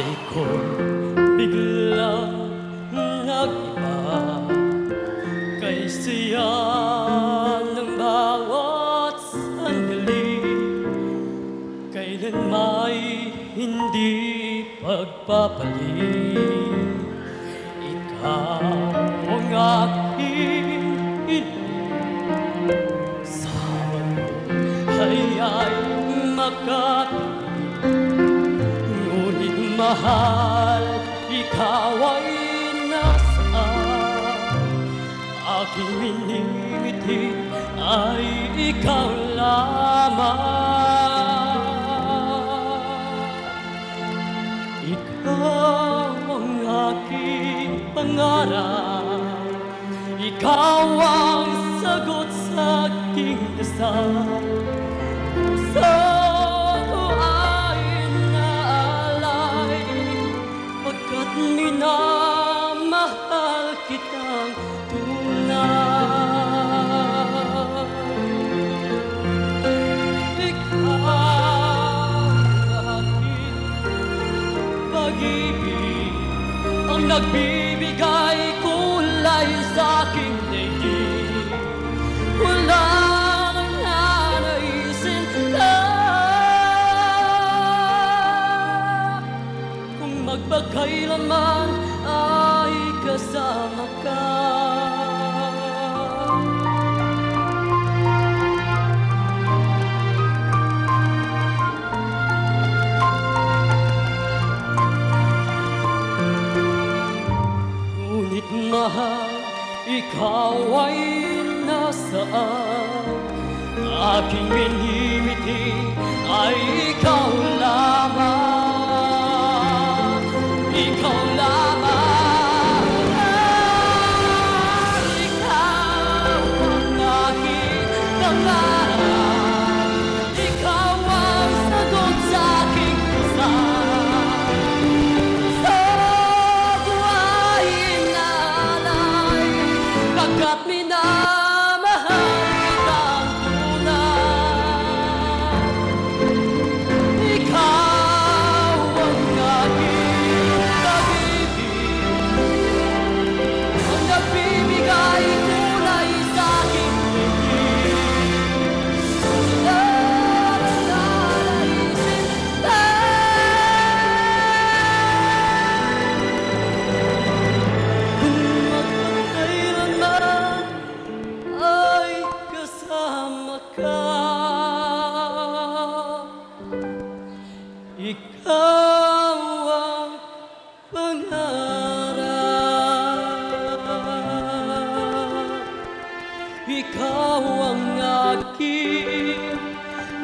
buhay ko bigla nag-iba Kay saya ng bawat sandali. Kailan may hindi pagpapalit Ikaw ang aking inilig Sama mo ay ay Ngunit mahal, ikaw ay nasaan? Aking miningiti ay ikaw lamang. Ikaw ang aking pangarap. Ikaw ang sagot sa aking dasal nagbibigay kulay sa aking daigdig Wala nang nanaisin ka. Kung magpagkailanman ay kasama ka ikaw ay nasaan? Aking minimiti ay ikaw lamang Oh.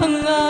pengal